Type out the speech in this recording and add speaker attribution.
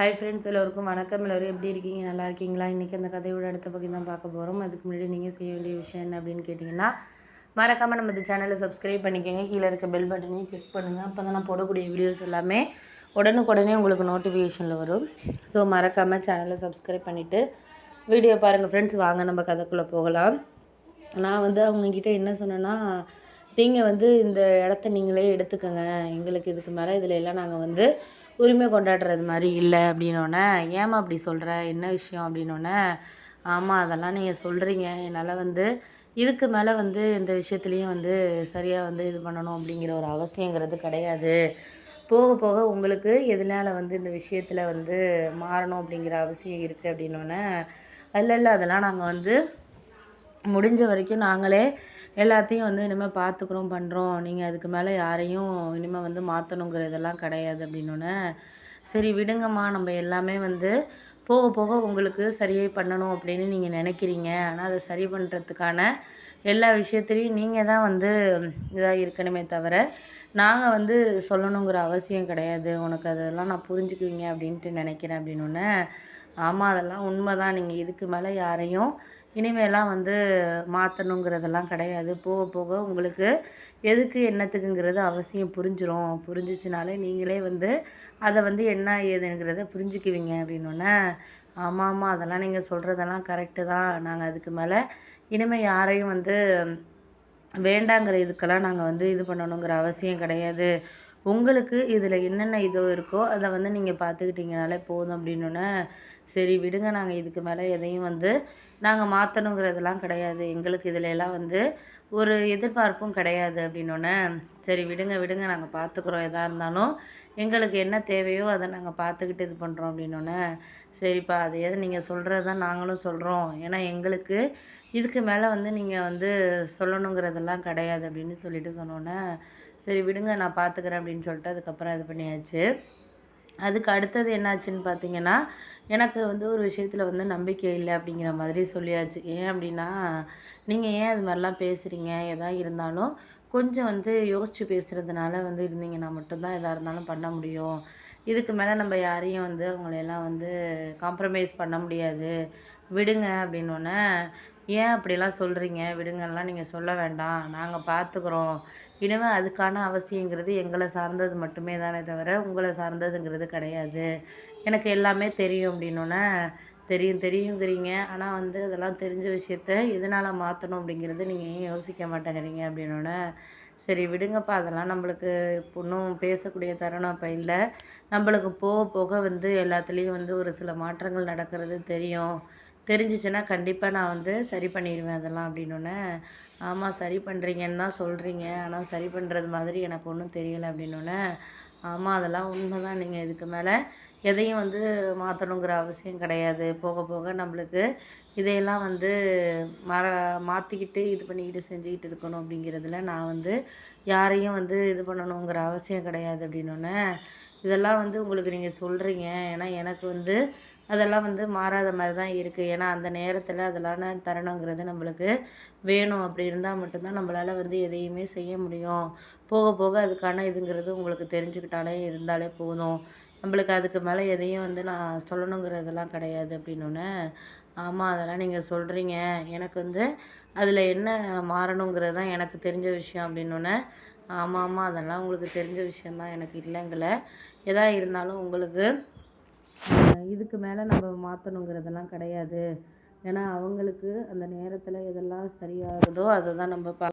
Speaker 1: hi friends எல்லோருக்கும் வணக்கம் எல்லோரும் எப்படி இருக்கீங்க நல்லா இருக்கீங்களா இன்றைக்கி அந்த கதையோட அடுத்த பக்கம் தான் பார்க்க போகிறோம் அதுக்கு முன்னாடி நீங்கள் செய்ய வேண்டிய விஷயம் என்ன அப்படின்னு கேட்டிங்கன்னா மறக்காமல் நம்ம இந்த சேனலை சப்ஸ்கிரைப் பண்ணிக்கோங்க கீழே இருக்க பெல் பட்டனையும் கிளிக் பண்ணுங்கள் அப்போ தான் நான் போடக்கூடிய வீடியோஸ் எல்லாமே உடனுக்குடனே உங்களுக்கு நோட்டிஃபிகேஷனில் வரும் ஸோ மறக்காமல் சேனலை சப்ஸ்கிரைப் பண்ணிவிட்டு வீடியோ பாருங்கள் ஃப்ரெண்ட்ஸ் வாங்க நம்ம கதைக்குள்ளே போகலாம் நான் வந்து அவங்கக்கிட்ட என்ன சொன்னேன்னா நீங்கள் வந்து இந்த இடத்த நீங்களே எடுத்துக்கோங்க எங்களுக்கு இதுக்கு மேலே இதில் எல்லாம் நாங்கள் வந்து உரிமை கொண்டாடுறது மாதிரி இல்லை அப்படின்னோடனே ஏம்மா அப்படி சொல்கிற என்ன விஷயம் அப்படின்னோடனே ஆமாம் அதெல்லாம் நீங்கள் சொல்கிறீங்க என்னால் வந்து இதுக்கு மேலே வந்து இந்த விஷயத்துலேயும் வந்து சரியாக வந்து இது பண்ணணும் அப்படிங்கிற ஒரு அவசியங்கிறது கிடையாது போக போக உங்களுக்கு எதனால் வந்து இந்த விஷயத்தில் வந்து மாறணும் அப்படிங்கிற அவசியம் இருக்குது அப்படின்னோடனே இல்லை இல்லை அதெல்லாம் நாங்கள் வந்து முடிஞ்ச வரைக்கும் நாங்களே எல்லாத்தையும் வந்து இனிமேல் பார்த்துக்குறோம் பண்ணுறோம் நீங்கள் அதுக்கு மேலே யாரையும் இனிமேல் வந்து மாற்றணுங்கிறதெல்லாம் கிடையாது அப்படின்னோடனே சரி விடுங்கம்மா நம்ம எல்லாமே வந்து போக போக உங்களுக்கு சரியை பண்ணணும் அப்படின்னு நீங்கள் நினைக்கிறீங்க ஆனால் அதை சரி பண்ணுறதுக்கான எல்லா விஷயத்துலையும் நீங்கள் தான் வந்து இதாக இருக்கணுமே தவிர நாங்கள் வந்து சொல்லணுங்கிற அவசியம் கிடையாது உனக்கு அதெல்லாம் நான் புரிஞ்சுக்குவீங்க அப்படின்ட்டு நினைக்கிறேன் அப்படின்னோடனே ஆமாம் அதெல்லாம் உண்மை தான் நீங்கள் இதுக்கு மேலே யாரையும் இனிமேலாம் வந்து மாற்றணுங்கிறதெல்லாம் கிடையாது போக போக உங்களுக்கு எதுக்கு என்னத்துக்குங்கிறது அவசியம் புரிஞ்சிடும் புரிஞ்சிச்சுனாலே நீங்களே வந்து அதை வந்து என்ன ஏதுங்கிறத புரிஞ்சுக்குவீங்க அப்படின்னோடனே ஆமாம் ஆமாம் அதெல்லாம் நீங்கள் சொல்கிறதெல்லாம் கரெக்டு தான் நாங்கள் அதுக்கு மேலே இனிமேல் யாரையும் வந்து வேண்டாங்கிற இதுக்கெல்லாம் நாங்கள் வந்து இது பண்ணணுங்கிற அவசியம் கிடையாது உங்களுக்கு இதில் என்னென்ன இதோ இருக்கோ அதை வந்து நீங்கள் பார்த்துக்கிட்டிங்கனாலே போதும் அப்படின்னோடனே சரி விடுங்க நாங்கள் இதுக்கு மேலே எதையும் வந்து நாங்கள் மாற்றணுங்கிறதெல்லாம் கிடையாது எங்களுக்கு இதில் எல்லாம் வந்து ஒரு எதிர்பார்ப்பும் கிடையாது அப்படின்னோடனே சரி விடுங்க விடுங்க நாங்கள் பார்த்துக்குறோம் எதாக இருந்தாலும் எங்களுக்கு என்ன தேவையோ அதை நாங்கள் பார்த்துக்கிட்டு இது பண்ணுறோம் அப்படின்னோடனே சரிப்பா அது எது நீங்கள் சொல்கிறது தான் நாங்களும் சொல்கிறோம் ஏன்னா எங்களுக்கு இதுக்கு மேலே வந்து நீங்கள் வந்து சொல்லணுங்கிறதெல்லாம் கிடையாது அப்படின்னு சொல்லிட்டு சொன்னோன்னே சரி விடுங்க நான் பார்த்துக்கிறேன் அப்படின்னு சொல்லிட்டு அதுக்கப்புறம் இது பண்ணியாச்சு அதுக்கு அடுத்தது என்னாச்சுன்னு பார்த்தீங்கன்னா எனக்கு வந்து ஒரு விஷயத்தில் வந்து நம்பிக்கை இல்லை அப்படிங்கிற மாதிரி சொல்லியாச்சு ஏன் அப்படின்னா நீங்கள் ஏன் அது மாதிரிலாம் பேசுகிறீங்க எதாக இருந்தாலும் கொஞ்சம் வந்து யோசித்து பேசுகிறதுனால வந்து இருந்தீங்கன்னா மட்டும்தான் எதாக இருந்தாலும் பண்ண முடியும் இதுக்கு மேலே நம்ம யாரையும் வந்து அவங்களையெல்லாம் வந்து காம்ப்ரமைஸ் பண்ண முடியாது விடுங்க அப்படின்னோடனே ஏன் அப்படிலாம் சொல்கிறீங்க விடுங்கலாம் நீங்கள் சொல்ல வேண்டாம் நாங்கள் பார்த்துக்குறோம் இனிமேல் அதுக்கான அவசியங்கிறது எங்களை சார்ந்தது மட்டுமே தானே தவிர உங்களை சார்ந்ததுங்கிறது கிடையாது எனக்கு எல்லாமே தெரியும் அப்படின்னோடனே தெரியும் தெரியுங்கிறீங்க ஆனால் வந்து அதெல்லாம் தெரிஞ்ச விஷயத்த இதனால் மாற்றணும் அப்படிங்கிறது நீங்கள் ஏன் யோசிக்க மாட்டேங்கிறீங்க அப்படின்னோடனே சரி விடுங்கப்பா அதெல்லாம் நம்மளுக்கு இன்னும் பேசக்கூடிய தருணம் அப்போ இல்லை நம்மளுக்கு போக போக வந்து எல்லாத்துலேயும் வந்து ஒரு சில மாற்றங்கள் நடக்கிறது தெரியும் தெரிஞ்சிச்சுன்னா கண்டிப்பாக நான் வந்து சரி பண்ணிடுவேன் அதெல்லாம் அப்படின்னோடனே ஆமாம் சரி பண்ணுறீங்கன்னு தான் சொல்கிறீங்க ஆனால் சரி பண்ணுறது மாதிரி எனக்கு ஒன்றும் தெரியலை அப்படின்னோடனே ஆமாம் அதெல்லாம் உண்மை தான் நீங்கள் இதுக்கு மேலே எதையும் வந்து மாற்றணுங்கிற அவசியம் கிடையாது போக போக நம்மளுக்கு இதையெல்லாம் வந்து மற மாற்றிக்கிட்டு இது பண்ணிக்கிட்டு செஞ்சுக்கிட்டு இருக்கணும் அப்படிங்கிறதுல நான் வந்து யாரையும் வந்து இது பண்ணணுங்கிற அவசியம் கிடையாது அப்படின்னோடனே இதெல்லாம் வந்து உங்களுக்கு நீங்கள் சொல்கிறீங்க ஏன்னா எனக்கு வந்து அதெல்லாம் வந்து மாறாத மாதிரி தான் இருக்குது ஏன்னா அந்த நேரத்தில் அதெல்லாம் தருணங்கிறது நம்மளுக்கு வேணும் அப்படி இருந்தால் மட்டும்தான் நம்மளால் வந்து எதையுமே செய்ய முடியும் போக போக அதுக்கான இதுங்கிறது உங்களுக்கு தெரிஞ்சுக்கிட்டாலே இருந்தாலே போதும் நம்மளுக்கு அதுக்கு மேலே எதையும் வந்து நான் சொல்லணுங்கிறதெல்லாம் கிடையாது அப்படின்னோடனே ஆமாம் அதெல்லாம் நீங்கள் சொல்கிறீங்க எனக்கு வந்து அதில் என்ன மாறணுங்கிறது தான் எனக்கு தெரிஞ்ச விஷயம் அப்படின்னோடனே ஆமாம் ஆமாம் அதெல்லாம் உங்களுக்கு தெரிஞ்ச விஷயந்தான் எனக்கு இல்லைங்களை எதா இருந்தாலும் உங்களுக்கு இதுக்கு மேலே நம்ம மாற்றணுங்கிறதெல்லாம் கிடையாது ஏன்னா அவங்களுக்கு அந்த நேரத்தில் எதெல்லாம் சரியாகுதோ அதை தான் நம்ம பா